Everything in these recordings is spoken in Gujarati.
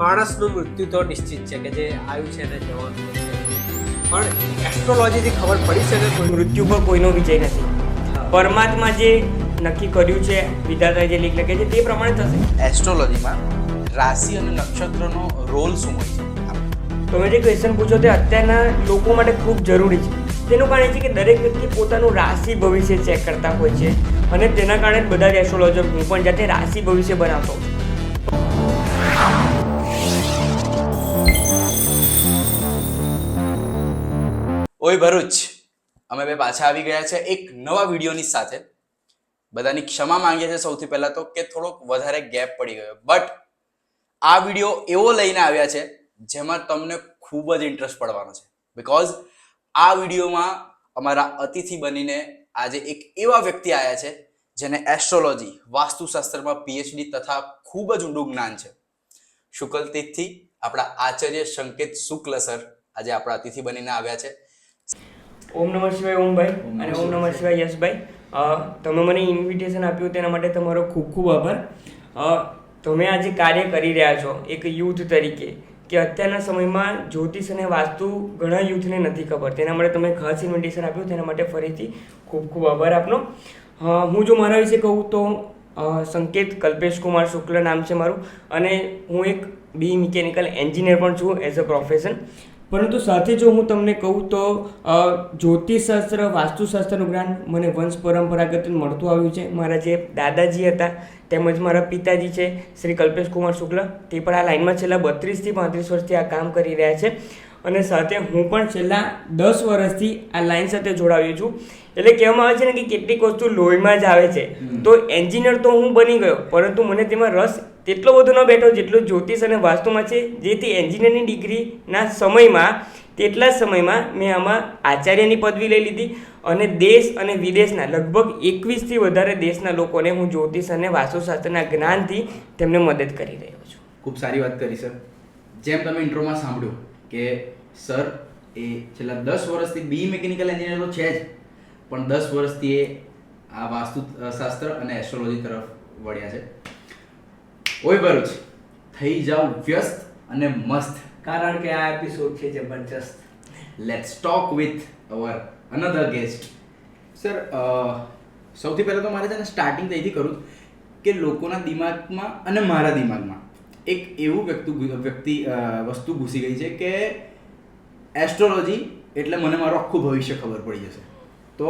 માણસનું મૃત્યુ તો નિશ્ચિત છે કે જે આવ્યું છે ને જવાનું છે. પણ એસ્ટ્રોલોજીથી ખબર પડી છે કે કોઈ? મૃત્યુ પર કોઈનો વિજય નથી. પરમાત્મા જે નક્કી કર્યું છે વિધાતા જે લીક લખે છે તે પ્રમાણે થશે. એસ્ટ્રોલોજીમાં રાશિ અને નક્ષત્રનો રોલ શું હોય છે? તમે જે ક્વેશ્ચન પૂછો તે અત્યારના લોકો માટે ખૂબ જરૂરી છે. તેનું કારણ એ છે કે દરેક વ્યક્તિ પોતાનું રાશિ ભવિષ્ય ચેક કરતા હોય છે. અને તેના કારણે જ બધા જ એસ્ટ્રોલોજર હું પણ જાતે રાશિ ભવિષ્ય બનાવતો છું. ઓય ભરૂચ, અમે બે પાછા આવી ગયા છે એક નવા વિડીયોની સાથે. બધાની ક્ષમા માંગીએ છીએ સૌથી પહેલા તો કે થોડોક વધારે ગેપ પડી ગયો. બટ આ વીડિયો એવો લઈને આવ્યા છે જેમાં તમને ખૂબ જ ઇન્ટરેસ્ટ પડવાનો છે. બિકોઝ આ વિડીયોમાં અમારા અતિથિ બનીને આજે એક એવા વ્યક્તિ આવ્યા છે જેને એસ્ટ્રોલોજી વાસ્તુશાસ્ત્રમાં પીએચડી તથા ખૂબ જ ઊંડું જ્ઞાન છે. શુક્લ તીર્થથી આપણા આચાર્ય સંકેત શુક્લ સર આજે આપણા અતિથિ બનીને આવ્યા છે. ઓમ નમઃ શિવાય ઓમભાઈ અને ઓમ નમઃ શિવાય યશભાઈ. તમે મને ઇન્વિટેશન આપ્યું તેના માટે તમારો ખૂબ ખૂબ આભાર. તમે આજે કાર્ય કરી રહ્યા છો એક યુથ તરીકે કે અત્યારના સમયમાં જ્યોતિષ અને વાસ્તુ ઘણા યુથને નથી ખબર. તેના માટે તમે ખાસ ઇન્વિટેશન આપ્યું તેના માટે ફરીથી ખૂબ ખૂબ આભાર આપનો. હું જો મારા વિશે કહું તો સંકેત કલ્પેશ કુમાર શુક્લ નામ છે મારું અને હું એક બી મિકેનિકલ એન્જિનિયર પણ છું એઝ અ પ્રોફેશન પરંતુ સાથે જો હું તમને કહું તો જ્યોતિષશાસ્ત્ર વાસ્તુશાસ્ત્રનું જ્ઞાન મને વંશ પરંપરાગત મળતું આવ્યું છે. મારા જે દાદાજી હતા તેમજ મારા પિતાજી છે શ્રી કલ્પેશ કુમાર શુક્લ તે પણ આ લાઈનમાં છેલ્લા બત્રીસથી પાંત્રીસ વર્ષથી આ કામ કરી રહ્યા છે. અને સાથે હું પણ છેલ્લા દસ વર્ષથી આ લાઈન સાથે જોડાવ્યો છું. એટલે કહેવામાં આવે છે ને કે કેટલીક વસ્તુ લોહીમાં જ આવે છે. તો એન્જિનિયર તો હું બની ગયો પરંતુ મને તેમાં રસ તેટલો બધો ન બેઠો જેટલો જ્યોતિષ અને વાસ્તુમાં છે, જેથી એન્જિનિયરિંગ ડિગ્રીના સમયમાં, તેટલા સમયમાં મેં આમાં આચાર્યની પદવી લઈ લીધી અને દેશ અને વિદેશના લગભગ એકવીસથી વધારે દેશના લોકોને હું જ્યોતિષ અને વાસ્તુશાસ્ત્રના જ્ઞાનથી તેમને મદદ કરી રહ્યો છું. ખૂબ સારી વાત કરી, સર. જેમ તમે ઇન્ટ્રોમાં સાંભળ્યું કે, સર, એ છેલ્લા દસ વર્ષથી બી મિકેનિકલ એન્જિનિયર તો છે જ, પણ દસ વર્ષથી એ આ વાસ્તુ શાસ્ત્ર અને એસ્ટ્રોલોજી તરફ વળ્યા છે. ઓય ભરૂચ, થઈ જાવ વ્યસ્ત અને મસ્ત. કારણ કે આ એપિસોડ છે જબરજસ્ત let's talk with our another guest sir સૌથી પહેલાં તો મારે છે ને સ્ટાર્ટિંગ ત્યાંથી કરું કે લોકોના દિમાગમાં અને મારા દિમાગમાં એક એવું વ્યક્તિ વ્યક્તિ વસ્તુ ઘૂસી ગઈ છે કે એસ્ટ્રોલોજી એટલે મને મારું આખું ભવિષ્ય ખબર પડી જશે. તો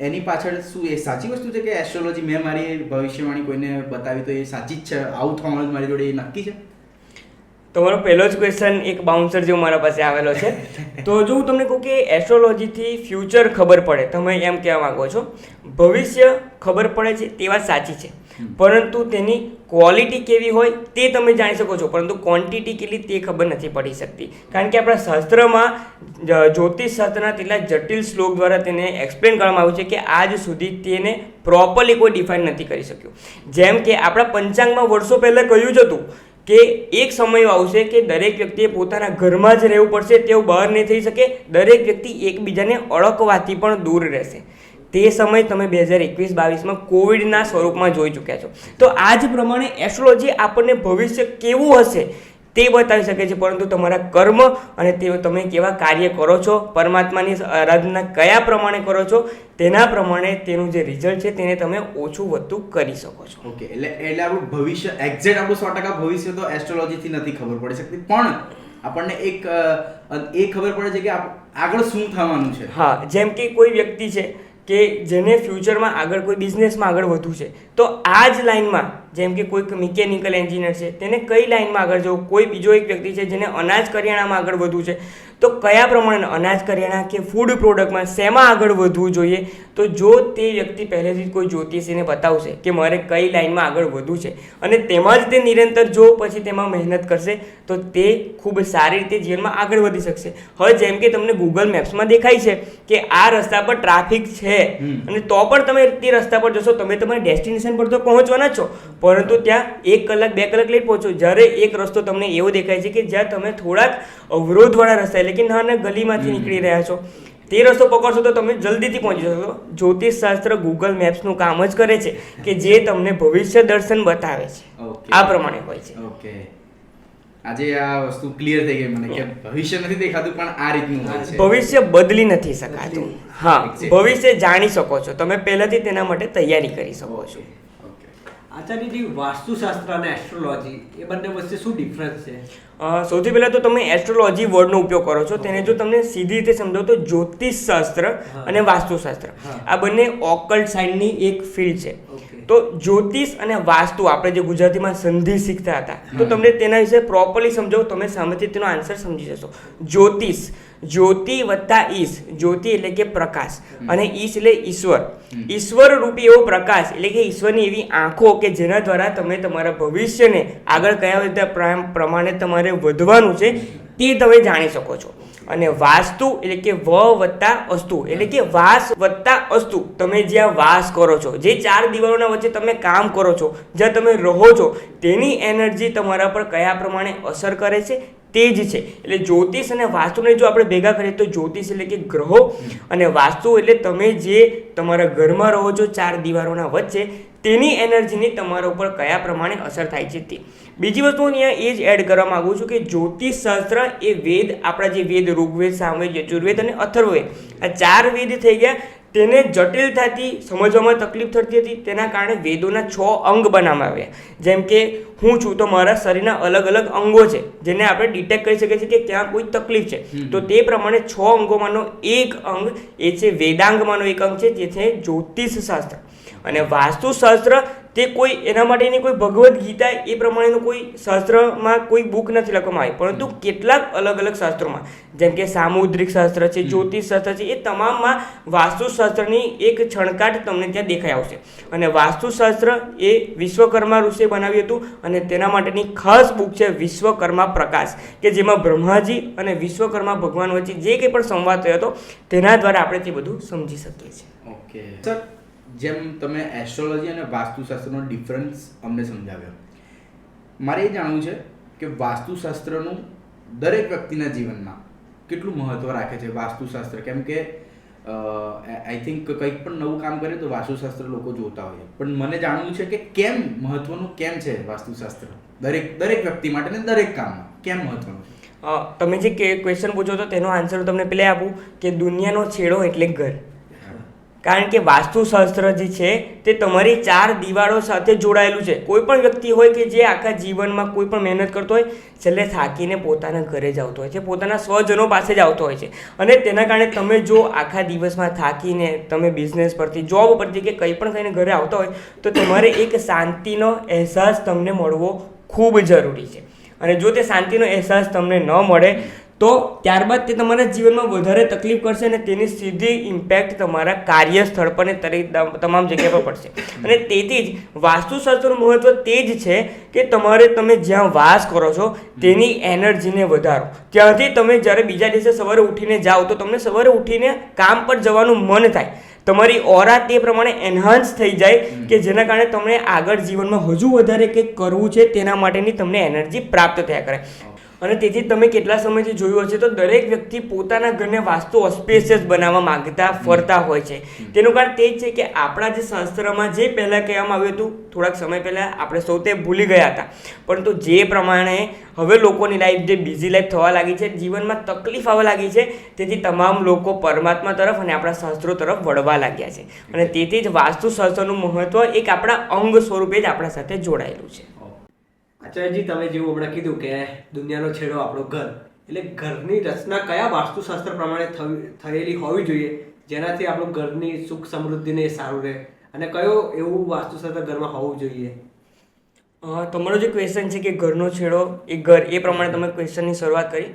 એની પાછળ શું એ સાચી વસ્તુ છે કે એસ્ટ્રોલોજી મેં મારી ભવિષ્યવાણી કોઈને બતાવી તો એ સાચી જ છે? આવું થવાનું મારી જોડે એ નક્કી છે? તમારો પહેલો જ ક્વેશ્ચન એક બાઉન્સર જેવો મારા પાસે આવેલો છે. તો જો હું તમને કહું કે એસ્ટ્રોલોજીથી ફ્યુચર ખબર પડે તમે એમ કહેવા માંગો છો ભવિષ્ય ખબર પડે છે તે વાત સાચી છે. પરંતુ તેની ક્વોલિટી કેવી હોય તે તમે જાણી શકો છો, પરંતુ ક્વોન્ટિટી કેટલી તે ખબર નથી પડી શકતી. કારણ કે આપણા શાસ્ત્રમાં જ્યોતિષ શાસ્ત્રના તેટલા જટિલ શ્લોક દ્વારા તેને એક્સપ્લેન કરવામાં આવ્યું છે કે આજ સુધી તેને પ્રોપરલી કોઈ ડિફાઇન નથી કરી શક્યું. જેમ કે આપણા પંચાંગમાં વર્ષો પહેલાં કહ્યું જ હતું કે એક સમય આવશે કે દરેક વ્યક્તિએ પોતાના ઘરમાં જ રહેવું પડશે તેવું બહાર નહીં થઈ શકે, દરેક વ્યક્તિ એકબીજાને અળકવાથી પણ દૂર રહેશે. તે સમય તમે બે હજાર એકવીસ બાવીસમાં કોવિડના સ્વરૂપમાં જોઈ ચૂક્યા છો. તો આ જ પ્રમાણે એસ્ટ્રોલોજી આપણને ભવિષ્ય કેવું હશે તે બતાવી શકે છે. પરંતુ તમારા કર્મ અને તે તમે કેવા કાર્ય કરો છો પરમાત્માની આરાધના કયા પ્રમાણે કરો છો તેના પ્રમાણે તેનું જે રિઝલ્ટ છે તેને તમે ઓછું વધતું કરી શકો છો. ઓકે એટલે એટલે આપણું ભવિષ્ય એક્ઝેક્ટ આપણું સો ટકા ભવિષ્ય તો એસ્ટ્રોલોજીથી નથી ખબર પડી શકતી. પણ આપણને એક એ ખબર પડે છે કે આગળ શું થવાનું છે. હા જેમ કે કોઈ વ્યક્તિ છે કે જેને ફ્યુચરમાં આગળ કોઈ બિઝનેસમાં આગળ વધવું છે. તો આ જ લાઇનમાં જેમ કે કોઈક મિકેનિકલ એન્જિનિયર છે, તેને કઈ લાઇનમાં આગળ જવું? કોઈ બીજો એક વ્યક્તિ છે જેને અનાજ કરિયાણામાં આગળ વધવું છે. તો કયા પ્રમાણે અનાજ કરિયાણા કે ફૂડ પ્રોડક્ટમાં શેમાં આગળ વધવું જોઈએ? તો જો તે વ્યક્તિ પહેલેથી જ કોઈ જ્યોતિષીને બતાવશે કે મારે કઈ લાઇનમાં આગળ વધવું છે અને તેમાં જ તે નિરંતર જો પછી તેમાં મહેનત કરશે તો તે ખૂબ સારી રીતે જીવનમાં આગળ વધી શકશે. હવે જેમ કે તમને ગૂગલ મેપ્સમાં દેખાય છે કે આ રસ્તા પર ટ્રાફિક છે અને તો પણ તમે તે રસ્તા પર જશો તમે તમારી ડેસ્ટિનેશન પર તો પહોંચવાના છો. પરંતુ ત્યાં એક કલાક બે કલાક લેટ પહોંચો. જ્યારે એક રસ્તો તમને એવો દેખાય છે કે જ્યાં તમે થોડાક અવરોધવાળા રસ્તા એટલે કે નાના ગલીમાંથી નીકળી રહ્યા છો. તે રસ્તો પકડશો તો તમે જલ્દીથી પહોંચી શકશો જ્યોતિષ શાસ્ત્ર ગૂગલ મેપ્સનું કામ જ કરે છે કે જે તમને ભવિષ્ય દર્શન બતાવે છે. આ પ્રમાણે હોય છે. ઓકે. આજે આ વસ્તુ ક્લિયર થઈ ગઈ મને કે ભવિષ્ય નથી દેખાતું પણ આ રીતનું હોય છે. ભવિષ્ય બદલી નથી શકાતું. હા ભવિષ્ય જાણી શકો છો. તમે પહેલાથી તેના માટે તૈયારી કરી શકો છો. આચાર્યજી વાસ્તુશાસ્ત્ર અને એસ્ટ્રોલોજી એ બંને વચ્ચે શું ડિફરન્સ છે? સૌથી પહેલા તો તમે એસ્ટ્રોલોજી વર્ડનો ઉપયોગ કરો છો. તેને જો તમને સીધી રીતે સમજો તો જ્યોતિષશાસ્ત્ર અને વાસ્તુશાસ્ત્ર. આ બંને ઓકલ્ટ સાઇડની એક ફિલ્ડ છે. તો જ્યોતિષ અને વાસ્તુ આપણે જે ગુજરાતીમાં સંધિ શીખતા હતા તો તમને તેના વિશે પ્રોપરલી સમજાવો તમે સામેથી તેનો આન્સર સમજી જશો. જ્યોતિષ જ્યોતિ વત્તા ઈશ જ્યોતિ એટલે કે પ્રકાશ અને ઈશ એટલે ઈશ્વર. ઈશ્વર રૂપી એવો પ્રકાશ એટલે કે ઈશ્વરની એવી આંખો કે જેના દ્વારા તમે તમારા ભવિષ્યને આગળ કયા રીતે પ્રા- પ્રમાણે તમારે વધવાનું છે તે તમે જાણી શકો છો. અને વાસ્તુ એટલે કે વ વત્તા અસ્તુ. એટલે કે વાસ વત્તા અસ્તુ. તમે જ્યાં વાસ કરો છો જે ચાર દિવાળોના વચ્ચે તમે કામ કરો છો જ્યાં તમે રહો છો તેની એનર્જી તમારા પર કયા પ્રમાણે અસર કરે છે? તે જ છે. એટલે જ્યોતિષ અને વાસ્તુને જો આપણે ભેગા કરીએ તો જ્યોતિષ એટલે કે ગ્રહો. અને વાસ્તુ એટલે તમે જે તમારા ઘરમાં રહો છો ચાર દિવારોના વચ્ચે તેની એનર્જીની તમારા ઉપર કયા પ્રમાણે અસર થાય છે તે. બીજી વસ્તુ હું અહીંયા એ જ એડ કરવા માગું છું કે જ્યોતિષ શાસ્ત્ર એ વેદ, આપણા જે વેદ ઋગ્વેદ, સામવેદ, યજુર્વેદ અને અથર્વવેદ, આ ચાર વેદ થઈ ગયા. તેને જટિલતાથી સમજવામાં તકલીફ થતી હતી. તેના કારણે વેદોના છ અંગ બનાવવામાં આવ્યા. જેમ કે હું છું તો મારા શરીરના અલગ અલગ અંગો છે જેને આપણે ડિટેક્ટ કરી શકીએ છીએ કે ત્યાં કોઈ તકલીફ છે. તો તે પ્રમાણે છ અંગોમાંનો એક અંગ એ છે વેદાંગમાંનો એક અંગ છે જે છે જ્યોતિષ શાસ્ત્ર. અને વાસ્તુશાસ્ત્ર તે કોઈ એના માટેની કોઈ ભગવદ્ ગીતા એ પ્રમાણેનું કોઈ શાસ્ત્રમાં કોઈ બુક નથી લખવામાં આવી. પરંતુ કેટલાક અલગ અલગ શાસ્ત્રોમાં. જેમ કે સામુદ્રિક શાસ્ત્ર છે જ્યોતિષ શાસ્ત્ર છે એ તમામમાં વાસ્તુશાસ્ત્રની એક છણકાટ તમને ત્યાં દેખાઈ આવશે. અને વાસ્તુશાસ્ત્ર એ વિશ્વકર્મા ઋષિએ બનાવ્યું હતું અને તેના માટેની ખાસ બુક છે વિશ્વકર્મા પ્રકાશ. કે જેમાં બ્રહ્માજી અને વિશ્વકર્મા ભગવાન વચ્ચે જે કંઈ પણ સંવાદ થયો હતો તેના દ્વારા આપણે તે બધું સમજી શકીએ છીએ. ઓકે. સર જેમ તમે એસ્ટ્રોલોજી અને વાસ્તુશાસ્ત્રનો ડિફરન્સ અમને સમજાવ્યો. મારે એ જાણવું છે કે વાસ્તુશાસ્ત્રનું દરેક વ્યક્તિના જીવનમાં કેટલું મહત્વ રાખે છે વાસ્તુશાસ્ત્ર? કેમ કે આઈ થિંક કંઈક પણ નવું કામ કરે તો વાસ્તુશાસ્ત્ર લોકો જોતા હોય. પણ મને જાણવું છે કે કેમ મહત્વનું કેમ છે વાસ્તુશાસ્ત્ર? દરેક દરેક વ્યક્તિ માટે ને દરેક કામમાં કેમ મહત્વનું છે? તમે જે ક્વેશ્ચન પૂછો તો તેનો આન્સર તમને પહેલે આપું કે દુનિયાનો છેડો એટલે ઘર. કારણ કે વાસ્તુશાસ્ત્ર જે છે, તે તમારી ચાર દિવાળો સાથે જોડાયેલું છે. કોઈ પણ વ્યક્તિ હોય કે જે આખા જીવનમાં કોઈ પણ મહેનત કરતો હોય, છેલ્લે થાકીને પોતાના ઘરે જ આવતો હોય છે, પોતાના સ્વજનો પાસે જ આવતો હોય છે. અને તેના કારણે તમે જો આખા દિવસમાં થાકીને તમે બિઝનેસ પરથી જોબ પરથી કે કંઈ પણ કંઈને ઘરે આવતા હોય, તો તમારે એક શાંતિનો અહેસાસ તમને મળવો ખૂબ જરૂરી છે. અને જો તે શાંતિનો અહેસાસ તમને ન મળે તો ત્યારબાદ તે તમારા જીવનમાં વધારે તકલીફ કરશે અને તેની સીધી ઇમ્પેક્ટ તમારા કાર્યસ્થળ પર અને તમામ જગ્યા પર પડશે. અને તેથી જ વાસ્તુશાસ્ત્રનું મહત્વ તે જ છે કે તમારે તમે જ્યાં વાસ કરો છો તેની એનર્જીને વધારો. ત્યાંથી તમે જ્યારે બીજા દિવસે સવારે ઉઠીને જાઓ તો તમને સવારે ઉઠીને કામ પર જવાનું મન થાય. તમારી ઓરા તે પ્રમાણે એન્હાન્સ થઈ જાય કે જેના કારણે તમને આગળ જીવનમાં હજુ વધારે કંઈક કરવું છે તેના માટેની તમને એનર્જી પ્રાપ્ત થયા કરે. અને તેથી તમે કેટલા સમયથી જોયું હશે તો દરેક વ્યક્તિ પોતાના ઘરને વાસ્તુ ઓસ્પેશિયસ બનાવવા માંગતા ફરતા હોય છે. તેનું કારણ તે જ છે કે આપણા જે શાસ્ત્રમાં જે પહેલાં કહેવામાં આવ્યું હતું થોડાક સમય પહેલાં આપણે સૌ તે ભૂલી ગયા હતા. પરંતુ જે પ્રમાણે હવે લોકોની લાઈફ જે બિઝી લાઈફ થવા લાગી છે જીવનમાં તકલીફ આવવા લાગી છે તેથી તમામ લોકો પરમાત્મા તરફ અને આપણા શાસ્ત્રો તરફ વળવા લાગ્યા છે. અને તેથી જ વાસ્તુશાસ્ત્રનું મહત્વ એક આપણા અંગ સ્વરૂપે જ આપણા સાથે જોડાયેલું છે. આચાર્યજી તમે જેવું હમણાં કીધું કે દુનિયાનો છેડો આપણો ઘર. એટલે ઘરની રચના કયા વાસ્તુશાસ્ત્ર પ્રમાણે થયેલી હોવી જોઈએ, જેનાથી આપણું ઘરની સુખ સમૃદ્ધિને સારું રહે? અને કયો એવું વાસ્તુશાસ્ત્ર ઘરમાં હોવું જોઈએ? તમારો જે ક્વેશ્ચન છે કે ઘરનો છેડો એ ઘર એ પ્રમાણે તમે ક્વેશ્ચનની શરૂઆત કરી.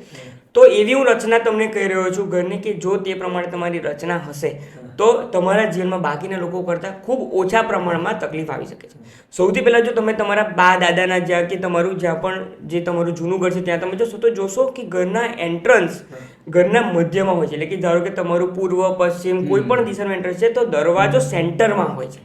તો એવી હું રચના તમને કહી રહ્યો છું ઘરની કે જો તે પ્રમાણે તમારી રચના હશે તો તમારા જીવનમાં બાકીના લોકો કરતાં ખૂબ ઓછા પ્રમાણમાં તકલીફ આવી શકે છે. સૌથી પહેલાં જો તમે તમારા બા દાદાના જ્યાં કે તમારું જ્યાં પણ જે તમારું જૂનું ઘર છે ત્યાં તમે જોશો તો જોશો કે ઘરના એન્ટ્રન્સ ઘરના મધ્યમાં હોય છે. એટલે કે ધારો કે તમારું પૂર્વ પશ્ચિમ કોઈ પણ દિશાનું એન્ટ્રન્સ છે તો દરવાજો સેન્ટરમાં હોય છે.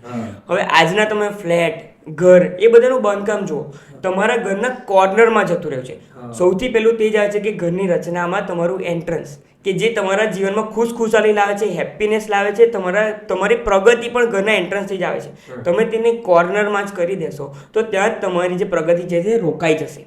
હવે આજના તમે ફ્લેટ ઘર એ બધાનું બાંધકામ જુઓ. તમારા ઘરના કોર્નરમાં જતું રહ્યું છે. સૌથી પહેલું તે જ આવે છે કે ઘરની રચનામાં તમારું એન્ટ્રન્સ કે જે તમારા જીવનમાં ખુશખુશાલી લાવે છે હેપીનેસ લાવે છે તમારા તમારી પ્રગતિ પણ ઘરના એન્ટ્રન્સથી જ આવે છે. તમે તેને કોર્નરમાં જ કરી દેશો તો ત્યાં જ તમારી જે પ્રગતિ છે તે રોકાઈ જશે.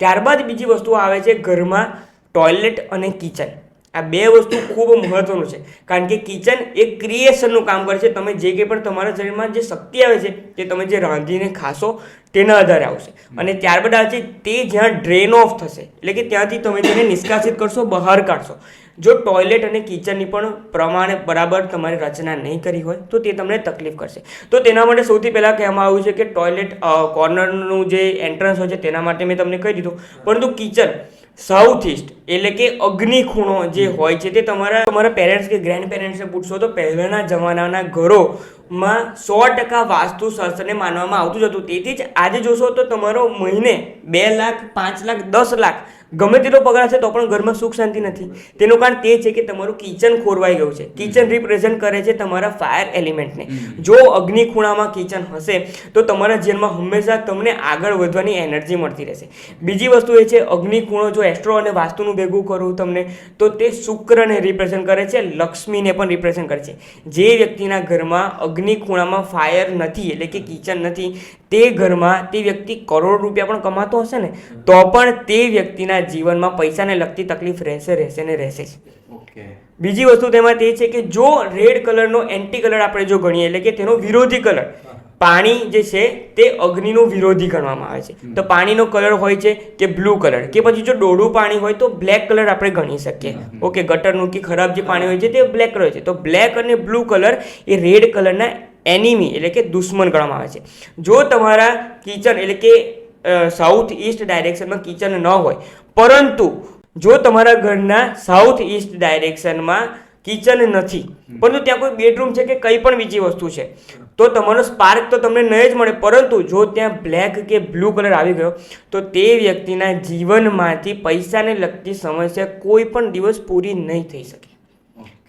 ત્યારબાદ બીજી વસ્તુ આવે છે ઘરમાં ટોયલેટ અને કિચન આ બે વસ્તુ ખૂબ મહત્વનું છે. કારણ કે કિચન એક ક્રિએશનનું કામ કરે છે. તમે જે કંઈ પણ તમારા શરીરમાં જે શક્તિ આવે છે, તે તમે જે રાંધીને ખાશો, તેના આધારે આવશે. અને ત્યારબાદ આવે તે જ્યાં ડ્રેન ઓફ થશે, એટલે કે ત્યાંથી તમે તેને નિષ્કાસિત કરશો, બહાર કાઢશો. જો ટોયલેટ અને કિચનની પણ પ્રમાણે બરાબર તમારે રચના નહીં કરી હોય, તો તે તમને તકલીફ કરશે. તો તેના માટે સૌથી પહેલાં કહેવામાં આવ્યું છે કે ટોયલેટ કોર્નરનું જે એન્ટ્રન્સ હોય છે, તેના માટે મેં તમને કહી દીધું. પરંતુ કિચન સાઉથ ઇસ્ટ એટલે કે અગ્નિ ખૂણો જે હોય છે તે તમારા તમારા પેરેન્ટ્સ કે ગ્રેન્ડ પેરેન્ટ્સને પૂછશો તો પહેલાંના જમાનાના ઘરોમાં સો ટકા વાસ્તુશાસ્ત્રને માનવામાં આવતું જ હતું. તેથી જ આજે જોશો તો તમારો મહિને બે લાખ, પાંચ લાખ, દસ લાખ ગમે તેટલો પગાર છે તો પણ ઘરમાં સુખ શાંતિ નથી. તેનું કારણ તે છે કે તમારું કિચન ખોરવાઈ ગયું છે. કિચન રિપ્રેઝન્ટ કરે છે તમારા ફાયર એલિમેન્ટને જો અગ્નિ ખૂણામાં કિચન હશે તો તમારા જીવનમાં હંમેશા તમને આગળ વધવાની એનર્જી મળતી રહેશે. બીજી વસ્તુ એ છે અગ્નિ ખૂણો જો એસ્ટ્રો અને વાસ્તુનું ભેગું કરું તમને તો તે શુક્રને રિપ્રેઝન્ટ કરે છે લક્ષ્મીને પણ રિપ્રેઝન્ટ કરે છે. જે વ્યક્તિના ઘરમાં અગ્નિ ખૂણામાં ફાયર નથી એટલે કે કિચન નથી તે ઘરમાં તે વ્યક્તિ કરોડ રૂપિયા પણ કમાતો હશે ને તો પણ તે વ્યક્તિના જીવનમાં પૈસાને લગતી તકલીફ રહેશે રહેશે ને રહેશે જ. બીજી વસ્તુ તેમાં તે છે કે જો રેડ કલરનો એન્ટી કલર આપણે જો ગણીએ એટલે કે તેનો વિરોધી કલર પાણી જે છે તે અગ્નિનો વિરોધી ગણવામાં આવે છે. તો પાણીનો કલર હોય છે કે બ્લુ કલર કે પછી જો ડોડું પાણી હોય તો બ્લેક કલર આપણે ગણી શકીએ. ઓકે ગટરનું કે ખરાબ જે પાણી હોય છે તે બ્લેક કલર છે. તો બ્લેક અને બ્લુ કલર એ રેડ કલરના એનિમી એટલે કે દુશ્મન ગણવામાં આવે છે. જો તમારા કિચન એટલે કે સાઉથ ઈસ્ટ ડાયરેક્શનમાં કિચન ન હોય. પરંતુ જો તમારા ઘરના સાઉથ ઈસ્ટ ડાયરેક્શનમાં કિચન નથી પરંતુ ત્યાં કોઈ બેડરૂમ છે કે કંઈ પણ બીજી વસ્તુ છે તો તમારો સ્પાર્ક તો તમને નહીં જ મળે. પરંતુ જો ત્યાં બ્લેક કે બ્લુ કલર આવી ગયો તો તે વ્યક્તિના જીવનમાંથી પૈસાને લગતી સમસ્યા કોઈ પણ દિવસ પૂરી નહીં થઈ શકે.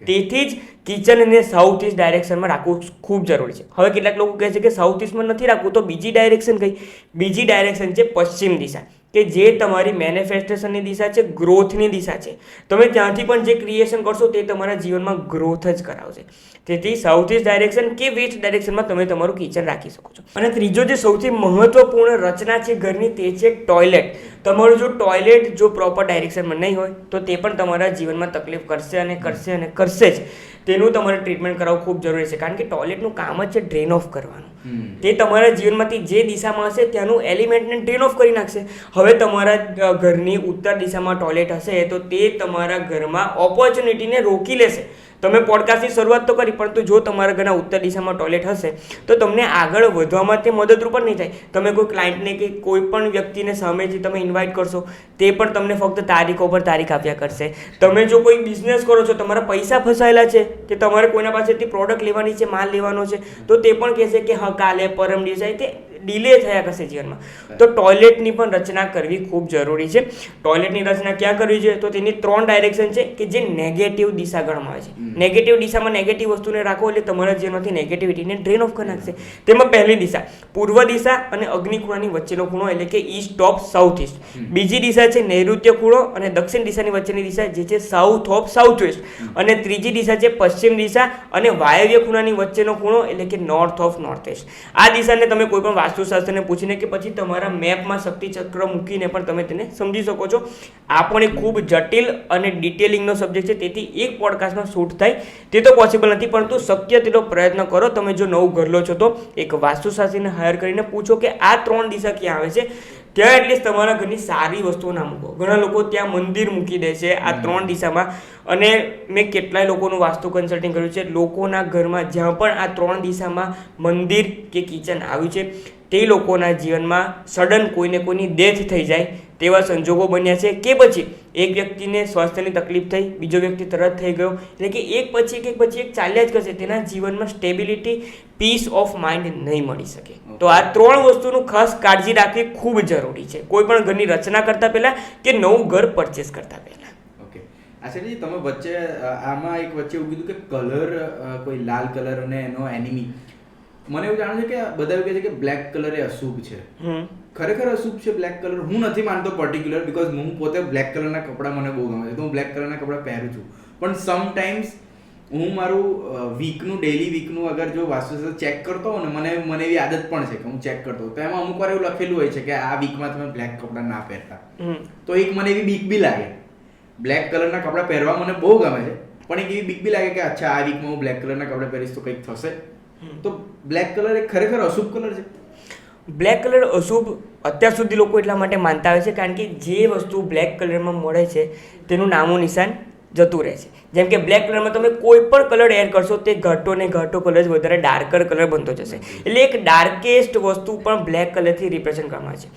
તેથી જ કિચનને સાઉથ ઇસ્ટ ડાયરેક્શનમાં રાખવું ખૂબ જરૂરી છે. હવે કેટલાક લોકો કહે છે કે સાઉથ ઇસ્ટમાં નથી રાખવું, તો બીજી ડાયરેક્શન કઈ? બીજી ડાયરેક્શન છે પશ્ચિમ દિશા. કે જે તમારી મેનિફેસ્ટેશનની દિશા છે ગ્રોથની દિશા છે. તમે ત્યાંથી પણ જે ક્રિએશન કરશો તે તમારા જીવનમાં ગ્રોથ જ કરાવશે. તેથી સાઉથ ઇસ્ટ ડાયરેક્શન કે વેસ્ટ ડાયરેક્શનમાં તમે તમારું કિચન રાખી શકો છો. અને ત્રીજો જે સૌથી મહત્વપૂર્ણ રચના છે ઘરની તે છે ટોયલેટ તમારું જો ટોયલેટ જો પ્રોપર ડાયરેક્શનમાં નહીં હોય, તો તે પણ તમારા જીવનમાં તકલીફ કરશે અને કરશે અને કરશે જ. તેનું તમારે ટ્રીટમેન્ટ કરાવવું ખૂબ જરૂરી છે. કારણ કે ટોયલેટનું કામ જ છે ડ્રેન ઓફ કરવાનું. તે તમારા જીવનમાંથી જે દિશામાં હશે ત્યાંનું એલિમેન્ટને ડ્રેન ઓફ કરી નાખશે. હવે તમારા ઘરની ઉત્તર દિશામાં ટોયલેટ હશે તો તે તમારા ઘરમાં ઓપોર્ચ્યુનિટીને રોકી લેશે. તમે પોડકાસ્ટની શરૂઆત તો કરી, પરંતુ જો તમારા ઘરના ઉત્તર દિશામાં ટોયલેટ હશે, તો તમને આગળ વધવામાં તે મદદરૂપ પણ નહીં થાય. તમે કોઈ ક્લાયન્ટને કે કોઈ પણ વ્યક્તિને સામેથી તમે ઇન્વાઇટ કરશો, તે પણ તમને ફક્ત તારીખો પર તારીખ આપ્યા કરશે. તમે જો કોઈ બિઝનેસ કરો છો, તમારા પૈસા ફસાયેલા છે, કે તમારે કોઈના પાસેથી પ્રોડક્ટ લેવાની છે, માલ લેવાનો છે, તો તે પણ કહેશે કે હા, કાલે પરમ દિવસે તે ડિલે થયા કરશે જીવનમાં. તો ટોયલેટની પણ રચના કરવી ખૂબ જરૂરી છે. ટોયલેટની રચના ક્યાં કરવી જોઈએ? તો તેની ત્રણ ડાયરેક્શન છે કે જે નેગેટિવ દિશા ગણવામાં આવે છે નેગેટિવ દિશામાં નેગેટિવ વસ્તુને રાખો એટલે તમારા જીવનમાંથી નેગેટિવિટીને ડ્રેન ઓફ કરી નાખશે. તેમાં પહેલી દિશા પૂર્વ દિશા અને અગ્નિ ખૂણાની વચ્ચેનો ખૂણો એટલે કે ઈસ્ટ ઓફ સાઉથ ઈસ્ટ બીજી દિશા છે નૈઋત્ય ખૂણો અને દક્ષિણ દિશાની વચ્ચેની દિશા જે છે સાઉથ ઓફ સાઉથ વેસ્ટ અને ત્રીજી દિશા છે પશ્ચિમ દિશા અને વાયવ્ય ખૂણાની વચ્ચેનો ખૂણો એટલે કે નોર્થ ઓફ નોર્થ વેસ્ટ આ દિશાને તમે કોઈ પણ વાસ્તુશાસ્ત્રને પૂછીને કે પછી તમારા મેપમાં શક્તિચક્ર મૂકીને પણ તમે તેને સમજી શકો છો. આ પણ એક ખૂબ જટિલ અને ડિટેલિંગનો સબ્જેક્ટ છે. તેથી એક પોડકાસ્ટમાં શૂટ થાય તે તો પોસિબલ નથી, પરંતુ શક્ય તેટલો પ્રયત્ન કરો. તમે જો નવું ઘર લો છો તો એક વાસ્તુશાસ્ત્રીને હાયર કરીને પૂછો કે આ ત્રણ દિશા ક્યાં આવે છે? ત્યાં એટલીસ્ટ તમારા ઘરની સારી વસ્તુઓ ના મૂકો. ઘણા લોકો ત્યાં મંદિર મૂકી દે છે આ ત્રણ દિશામાં. અને મેં કેટલાય લોકોનું વાસ્તુ કન્સલ્ટિંગ કર્યું છે. લોકોના ઘરમાં જ્યાં પણ આ ત્રણ દિશામાં મંદિર કે કિચન આવ્યું છે તે લોકોના જીવનમાં સડન કોઈને કોઈની ડેથ થઈ જાય તેવા સંજોગો બન્યા છે કે પછી એક વ્યક્તિને સ્વાસ્થ્યની તકલીફ થઈ બીજો વ્યક્તિ તરત થઈ ગયો એટલે કે એક પછી એક પછી એક ચાલ્યા જ કરશે તેના જીવનમાં સ્ટેબિલિટી પીસ ઓફ માઇન્ડ નહીં મળી શકે. તો આ ત્રણ વસ્તુનું ખાસ કાળજી રાખવી ખૂબ જરૂરી છે. કોઈ પણ ઘરની રચના કરતા પહેલા કે નવું ઘર પરચેસ કરતા પહેલા. ઓકે આચાર્યજી તમે વચ્ચે આમાં એક વચ્ચે એવું કીધું કે કલર કોઈ લાલ કલર અને એનો એનિમી મને એવું જાણે છે કે બધા એવું કહે છે કે બ્લેક કલર એ અશુભ છે. ખરેખર અશુભ છે બ્લેક કલર હું નથી માનતો પર્ટિક્યુલર બીકોઝ હું પોતે બ્લેક કલરના કપડાં મને બહુ ગમે છે. તો હું બ્લેક કલરના કપડાં પહેરું છું. પણ સમટાઈમ્સ હું મારું વીકનું ડેલી વીકનું અગર જો વાસ્તુ ચેક કરતો હોઉં ને મને મને એવી આદત પણ છે કે હું ચેક કરતો તો એમાં અમુક વાર એવું લખેલું હોય છે કે આ વીકમાં તમે બ્લેક કપડાં ના પહેરતા. તો એક મને એવી બીક બી લાગે. બ્લેક કલરના કપડાં પહેરવા મને બહુ ગમે છે. પણ એક એવી બીક બી લાગે કે અચ્છા આ વીકમાં હું બ્લેક કલરના કપડાં પહેરીશ તો કંઈક થશે. તો બ્લેક કલર એ ખરેખર અશુભ કલર છે? બ્લેક કલર અશુભ અત્યાર સુધી લોકો એટલા માટે માનતા હોય છે કારણ કે જે વસ્તુ બ્લેક કલરમાં મળે છે તેનું નામો નિશાન જતું રહે છે. જેમ કે બ્લેક કલરમાં તમે કોઈ પણ કલર એડ કરશો તે ઘટો ને ઘાટો કલર જ વધારે ડાર્કર કલર બનતો જશે. એટલે એક ડાર્કેસ્ટ વસ્તુ પણ બ્લેક કલરથી રિપ્રેઝન્ટ કરવામાં આવે છે.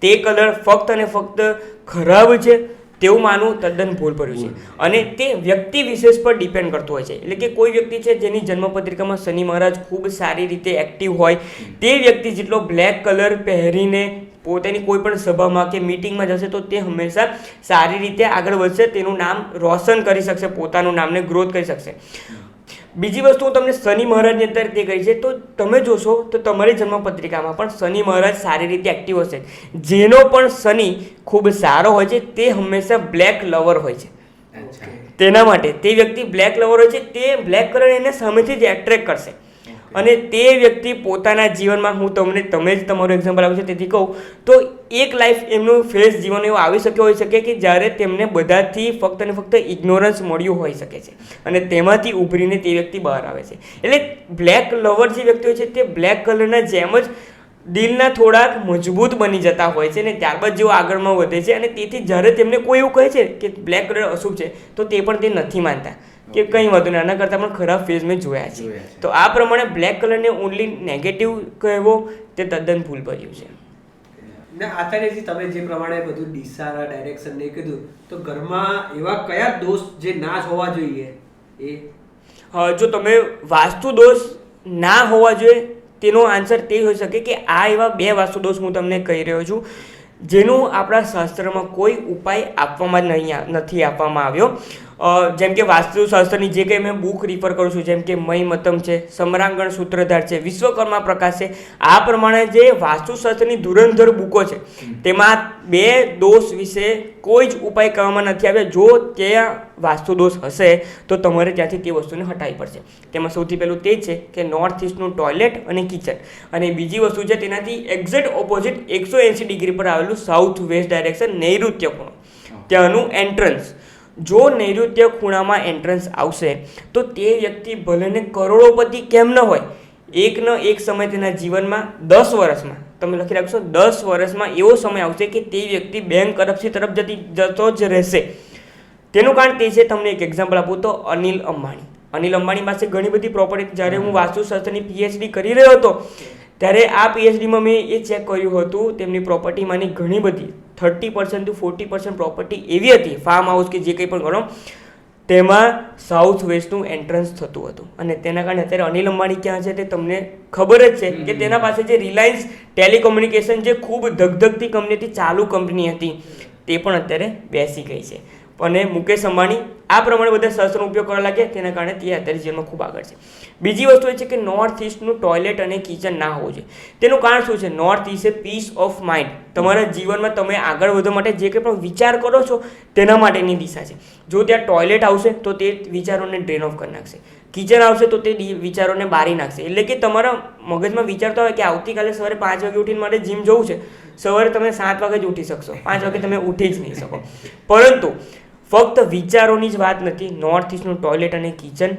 તે કલર ફક્ત અને ફક્ત ખરાબ છે તેવું માનવું તદ્દન ભૂલ પડ્યું છે. અને તે વ્યક્તિ વિશેષ પર ડિપેન્ડ કરતું હોય છે. એટલે કે કોઈ વ્યક્તિ છે જેની જન્મપત્રિકામાં શનિ મહારાજ ખૂબ સારી રીતે એક્ટિવ હોય તે વ્યક્તિ જેટલો બ્લેક કલર પહેરીને પોતાની કોઈ પણ સભામાં કે મિટિંગમાં જશે તો તે હંમેશા સારી રીતે આગળ વધશે તેનું નામ રોશન કરી શકશે પોતાનું નામને ગ્રોથ કરી શકશે. બીજી વસ્તુ હું તમને શનિ મહારાજની અંદર તે કહી છે તો તમે જોશો તો તમારી જન્મપત્રિકામાં પણ શનિ મહારાજ સારી રીતે એક્ટિવ હશે. જેનો પણ શનિ ખૂબ સારો હોય છે તે હંમેશા બ્લેક લવર હોય છે. તેના માટે તે વ્યક્તિ બ્લેક લવર હોય છે તે બ્લેક કલર એને સામેથી જ એટ્રેક્ટ કરશે. અને તે વ્યક્તિ પોતાના જીવનમાં હું તમને, તમે જ તમારું એક્ઝામ્પલ આપું છું, તેથી કહું, તો એક લાઈફ એમનું ફેસ જીવન એવું આવી શક્યો હોઈ શકે કે જ્યારે તેમને બધાથી ફક્ત અને ફક્ત ઇગ્નોરન્સ મળ્યું હોઈ શકે છે અને તેમાંથી ઉભરીને તે વ્યક્તિ બહાર આવે છે. એટલે બ્લેક લવર જે વ્યક્તિ હોય છે, તે બ્લેક કલરના જેમ જ દિલના થોડાક મજબૂત બની જતા હોય છે અને ત્યારબાદ જેઓ આગળમાં વધે છે અને તેથી જ્યારે તેમને કોઈ એવું કહે છે કે બ્લેક કલર અશુભ છે, તો તે પણ તે નથી માનતા. કે કંઈ વધુ નહીં. આના કરતાં પણ ખરાબ ફેઝ મેં જોયા છે. તો આ પ્રમાણે બ્લેક કલરને ઓનલી નેગેટિવ કહેવો તે તદ્દન ભૂલ ભર્યું છે. ને આચાર્યજી તમે જે પ્રમાણે બધું ડિસારા ડાયરેક્શન ને કીધું તો ઘરમાં એવા કયા દોષ જે ના હોવા જોઈએ? એ? જો તમે વાસ્તુ દોષ ના હોવા જોઈએ તેનો આન્સર તે હોઈ શકે કે આ એવા બે વાસ્તુ દોષ હું તમને કહી રહ્યો છું જેનું આપણા શાસ્ત્રમાં કોઈ ઉપાય આપવામાં જ નહીં નથી આપવામાં આવ્યો. જેમ કે વાસ્તુશાસ્ત્રની જે કંઈ મેં બુક રિફર કરું છું જેમ કે મય મતમ છે સમરાંગણ સૂત્રધાર છે વિશ્વકર્મા પ્રકાશ છે આ પ્રમાણે જે વાસ્તુશાસ્ત્રની ધુરંધર બુકો છે તેમાં બે દોષ વિશે કોઈ જ ઉપાય કરવામાં નથી આવ્યા. જો ત્યાં વાસ્તુ દોષ હશે તો તમારે ત્યાંથી તે વસ્તુને હટાવી પડશે. તેમાં સૌથી પહેલું તે છે કે નોર્થ ઇસ્ટનું ટોયલેટ અને કિચન અને બીજી વસ્તુ છે તેનાથી એક્ઝેક્ટ ઓપોઝિટ એકસો એંસી ડિગ્રી પર આવેલું સાઉથ વેસ્ટ ડાયરેક્શન નૈઋત્ય ખૂણો ત્યાંનું એન્ટ્રન્સ જો નૈઋત્ય ખૂણામાં એન્ટ્રન્સ આવશે તો તે વ્યક્તિ ભલેને કરોડોપતિ કેમ ન હોય? એક ન એક સમય તેના જીવનમાં દસ વર્ષમાં. તમે લખી રાખશો દસ વર્ષમાં એવો સમય આવશે કે તે વ્યક્તિ બેંક કરપ્સી તરફ જતી જતો જ રહેશે. તેનું કારણ તે છે તમને એક એક્ઝામ્પલ આપું તો અનિલ અંબાણી. અનિલ અંબાણી પાસે ઘણી બધી પ્રોપર્ટી જ્યારે હું વાસ્તુશાસ્ત્રની પીએચડી કરી રહ્યો હતો ત્યારે આ પીએચડીમાં મેં એ ચેક કર્યું હતું તેમની પ્રોપર્ટીમાંની ઘણી બધી. Thirty percent to forty percent property એવી હતી ફાર્મ હાઉસ કે જે કંઈ પણ ગણો તેમાં સાઉથ વેસ્ટનું એન્ટ્રન્સ થતું હતું. અને તેના કારણે અત્યારે અનિલ અંબાણી ક્યાં છે તે તમને ખબર જ છે કે તેના પાસે જે રિલાયન્સ ટેલિકોમ્યુનિકેશન જે ખૂબ ધગધગતી કંપની હતી ચાલુ કંપની હતી તે પણ અત્યારે બેસી ગઈ છે. અને મુકેશ અંબાણી આ પ્રમાણે બધા શસ્ત્રનો ઉપયોગ કરવા લાગ્યા. તેના કારણે તે અત્યારે જીવનમાં ખૂબ આગળ છે. બીજી વસ્તુ એ છે કે નોર્થ ઇસ્ટનું ટોયલેટ અને કિચન ના હોવું જોઈએ. તેનું કારણ શું છે? નોર્થ ઇસ્ટ એ પીસ ઓફ માઇન્ડ તમારા જીવનમાં તમે આગળ વધવા માટે જે કંઈ પણ વિચાર કરો છો, તેના માટેની દિશા છે. જો ત્યાં ટોયલેટ આવશે, તો તે વિચારોને ડ્રેન ઓફ કરી નાખશે. કિચન આવશે, તો તે વિચારોને બારી નાખશે. એટલે કે તમારા મગજમાં વિચારતા હોય કે આવતીકાલે સવારે પાંચ વાગે ઉઠીને મારે જીમ જવું છે. સવારે તમે સાત વાગે જ ઉઠી શકશો. પાંચ વાગે તમે ઉઠી જ નહીં શકો. પરંતુ ફક્ત વિચારોની જ વાત નથી નોર્થ ઇસ્ટનું ટોયલેટ અને કિચન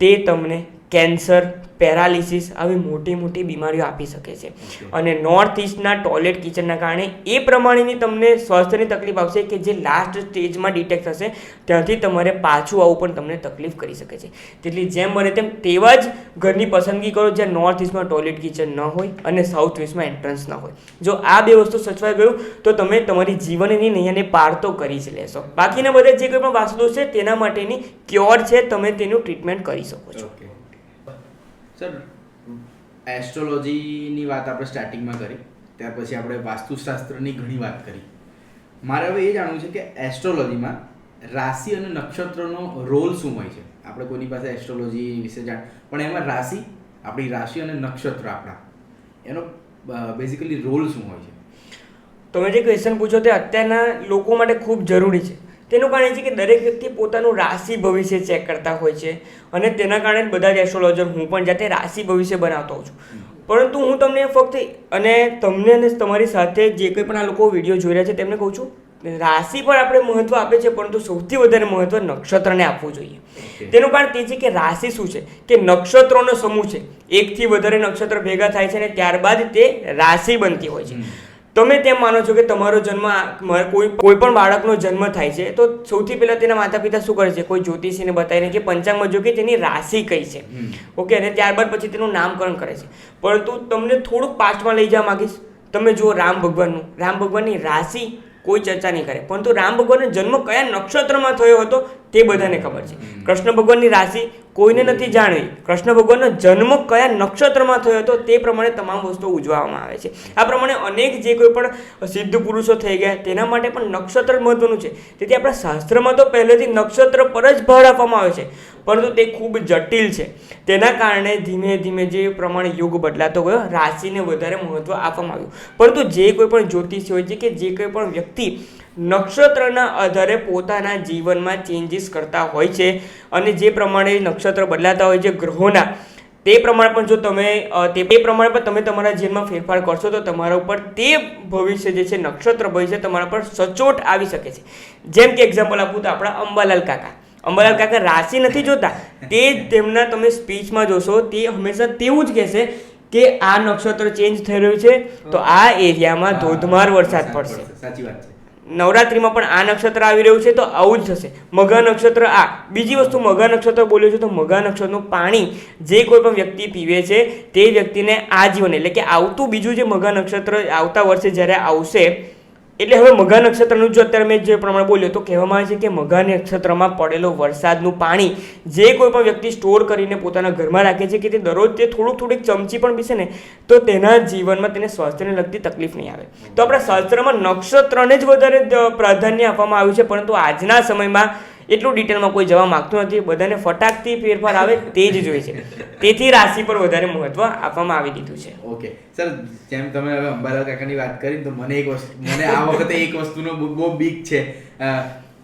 તે તમને કેન્સર પેરાલિસિસ આવી મોટી મોટી બીમારીઓ આપી શકે છે. અને નોર્થ ઇસ્ટના ટોયલેટ કિચનના કારણે એ પ્રમાણેની તમને સ્વાસ્થ્યની તકલીફ આવશે કે જે લાસ્ટ સ્ટેજમાં ડિટેક્ટ થશે ત્યાંથી તમારે પાછું આવવું પણ તમને તકલીફ કરી શકે છે. તેથી જેમ બને તેમ તેવા જ ઘરની પસંદગી કરો જ્યાં નોર્થ ઇસ્ટમાં ટોયલેટ કિચન ન હોય અને સાઉથ વેસ્ટમાં એન્ટ્રન્સ ન હોય. જો આ બે વસ્તુ સચવાઈ ગયું તો તમે તમારી જીવનની નૈયાને પાર તો કરી જ લેશો. બાકીના બધા જે કોઈ પણ વાસ્તુ છે તેના માટેની ક્યોર છે તમે તેનું ટ્રીટમેન્ટ કરી શકો છો. સર એસ્ટ્રોલોજીની વાત આપણે સ્ટાર્ટિંગમાં કરી ત્યાર પછી આપણે વાસ્તુશાસ્ત્રની ઘણી વાત કરી. મારે હવે એ જાણવું છે કે એસ્ટ્રોલોજીમાં રાશિ અને નક્ષત્રનો રોલ શું હોય છે? આપણે કોઈની પાસે એસ્ટ્રોલોજી વિશે જાણ પણ એમાં રાશિ આપણી રાશિ અને નક્ષત્ર આપણા એનો બેઝિકલી રોલ શું હોય છે? તમે જે ક્વેશ્ચન પૂછો તે અત્યારના લોકો માટે ખૂબ જરૂરી છે. તેનું કારણ એ છે કે દરેક વ્યક્તિ પોતાનું રાશિ ભવિષ્ય ચેક કરતા હોય છે અને તેના કારણે બધા જ એસ્ટ્રોલોજર હું પણ જાતે રાશિ ભવિષ્ય બનાવતો હોઉં છું. પરંતુ હું તમને ફક્ત અને તમને અને તમારી સાથે જે કંઈ પણ આ લોકો વીડિયો જોઈ રહ્યા છે તેમને કહું છું રાશિ પર આપણે મહત્વ આપે છે પરંતુ સૌથી વધારે મહત્વ નક્ષત્રને આપવું જોઈએ. તેનું કારણ તે છે કે રાશિ શું છે? કે નક્ષત્રોનો સમૂહ છે. એકથી વધારે નક્ષત્ર ભેગા થાય છે અને ત્યારબાદ તે રાશિ બનતી હોય છે. તમે તેમ માનો છો કે તમારો જન્મ કોઈ કોઈ પણ બાળકનો જન્મ થાય છે તો સૌથી પહેલા તેના માતા પિતા શું કરે છે? કોઈ જ્યોતિષીને બતાવીને કે પંચાંગમાં જો કે તેની રાશિ કઈ છે. ઓકે અને ત્યારબાદ પછી તેનું નામકરણ કરે છે. પરંતુ તમને થોડુંક પાસ્ટમાં લઈ જવા માંગીશ. તમે જુઓ રામ ભગવાનનું. રામ ભગવાનની રાશિ કોઈ ચર્ચા નહીં કરે. પરંતુ રામ ભગવાનનો જન્મ કયા નક્ષત્રમાં થયો હતો? તે બધાને ખબર છે. કૃષ્ણ ભગવાનની રાશિ કોઈને નથી જાણવી. કૃષ્ણ ભગવાનનો જન્મ કયા નક્ષત્રમાં થયો હતો તે પ્રમાણે તમામ વસ્તુઓ ઉજવવામાં આવે છે. આ પ્રમાણે અનેક જે કોઈ પણ સિદ્ધ પુરુષો થઈ ગયા તેના માટે પણ નક્ષત્ર મહત્વનું છે. તેથી આપણા શાસ્ત્રમાં તો પહેલેથી નક્ષત્ર પર જ ભાર આપવામાં આવે છે. પરંતુ તે ખૂબ જટિલ છે. તેના કારણે ધીમે ધીમે જે પ્રમાણે યુગ બદલાતો ગયો રાશિને વધારે મહત્ત્વ આપવામાં આવ્યું. પરંતુ જે કોઈ પણ જ્યોતિષી હોય છે કે જે કોઈ પણ વ્યક્તિ નક્ષત્રના આધારે પોતાના જીવનમાં ચેન્જીસ કરતા હોય છે અને જે પ્રમાણે નક્ષત્ર બદલાતા હોય છે ગ્રહોના તે પ્રમાણે પણ જો તમે તે તે પ્રમાણે પણ તમે તમારા જીવનમાં ફેરફાર કરશો તો તમારા ઉપર તે ભવિષ્ય જે છે નક્ષત્ર ભવિષ્ય તમારા પર સચોટ આવી શકે છે. જેમ કે એક્ઝામ્પલ આપું તો આપણા અંબાલાલ કાકા. અંબાલાલ કાકા રાશિ નથી જોતા. તે તેમના તમે સ્પીચમાં જોશો તે હંમેશા તેવું જ કહેશે કે આ નક્ષત્ર ચેન્જ થઈ રહ્યું છે તો આ એરિયામાં ધોધમાર વરસાદ પડશે. સાચી વાત છે. નવરાત્રીમાં પણ આ નક્ષત્ર આવી રહ્યું છે, તો આવું જ થશે. મઘા નક્ષત્ર આ. બીજી વસ્તુ, મઘા નક્ષત્ર બોલ્યો છે, તો મઘા નક્ષત્રનું પાણી જે કોઈ પણ વ્યક્તિ પીવે છે, તે વ્યક્તિને આજીવન, એટલે કે આવતું બીજું જે મઘા નક્ષત્ર આવતા વર્ષે જ્યારે આવશે એટલે હવે મઘા નક્ષત્રનું જો અત્યારે મેં જે પ્રમાણે બોલ્યો તો કહેવામાં આવે છે કે મઘા નક્ષત્રમાં પડેલો વરસાદનું પાણી જે કોઈ પણ વ્યક્તિ સ્ટોર કરીને પોતાના ઘરમાં રાખે છે કે તે દરરોજ તે થોડુંક થોડીક ચમચી પણ પીશે ને, તો તેના જીવનમાં તેને સ્વાસ્થ્યને લગતી તકલીફ નહીં આવે. તો આપણા શાસ્ત્રમાં નક્ષત્રને જ વધારે પ્રાધાન્ય આપવામાં આવ્યું છે, પરંતુ આજના સમયમાં એટલું ડિટેલમાં કોઈ જવા માગતું નથી. બધાને ફટાકથી ફેરફાર આવે તે જ જોઈએ છે. તેથી રાશિ પર વધારે મહત્વ આપવામાં આવી દીધું છે. ઓકે. સર જેમ તમે હવે અંબાલાલ કાકાની વાત કરી તો મને એક વસ્તુ મને આ વખતે એક વસ્તુનો બહુ- બીક છે.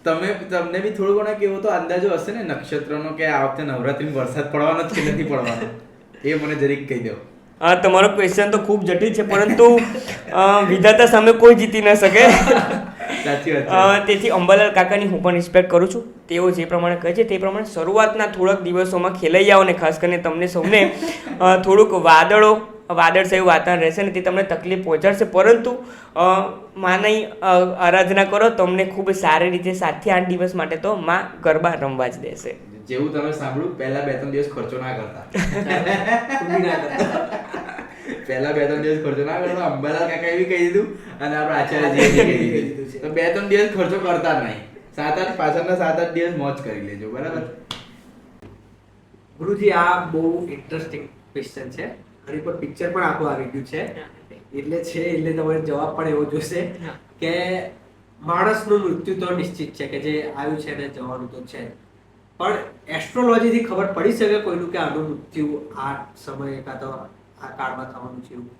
તમે તમને બી થોડો ઘણો કેવો તો અંદાજો હશે ને નક્ષત્રનો કે આ વખતે નવરાત્રીમાં વરસાદ પડવાનો જ કે નથી પડવાનો? એ મને જરીક કહી દો. તમારો ક્વેશ્ચન તો ખૂબ જટિલ છે પરંતુ વિધાતા સામે કોઈ જીતી ન શકે. તેથી અંબાલાલ કાકાની હું પણ રિસ્પેક્ટ કરું છું. તેઓ જે પ્રમાણે કહે છે તે પ્રમાણે શરૂઆતના થોડાક દિવસોમાં ખેલૈયાઓને ખાસ કરીને તમને સૌને થોડુંક વાદળો વાદળછાયું વાતાવરણ રહેશે ને તે તમને તકલીફ પહોંચાડશે. પરંતુ માની આરાધના કરો તમને ખૂબ સારી રીતે સાતથી આઠ દિવસ માટે તો માં ગરબા રમવા જ દેશે. જેવું તમે સાંભળ્યું પહેલા બે ત્રણ દિવસ ખર્ચો ના કરતા ના કરતા. પહેલા બે ત્રણ દિવસ ખર્ચો ના કરતો અંબાલાલ કાકા એવી કહી દીધું અને આપણે આચાર્યજીએ બી કહી દીધું. તો બે ત્રણ દિવસ ખર્ચો કરતા જ નહીં. સાત આઠ પાછળના સાત આઠ દિવસ મોજ કરી લેજો બરાબર? ગુરુજી આ બહુ ઇન્ટરેસ્ટિંગ ક્વેશ્ચન છે. આની પર પિક્ચર પણ આખું આવી ગયું છે. એટલે છે એટલે તમારે જવાબ પણ એવો જોશે કે માણસનું મૃત્યુ તો નિશ્ચિત છે કે જે આવ્યું છે ને જવાનું તો છે પણ એસ્ટ્રોલોજીથી ખબર પડી શકે કોઈનું કે આનું મૃત્યુ આ સમયે કાં તો આ કાળમાં થવાનું છે એવું.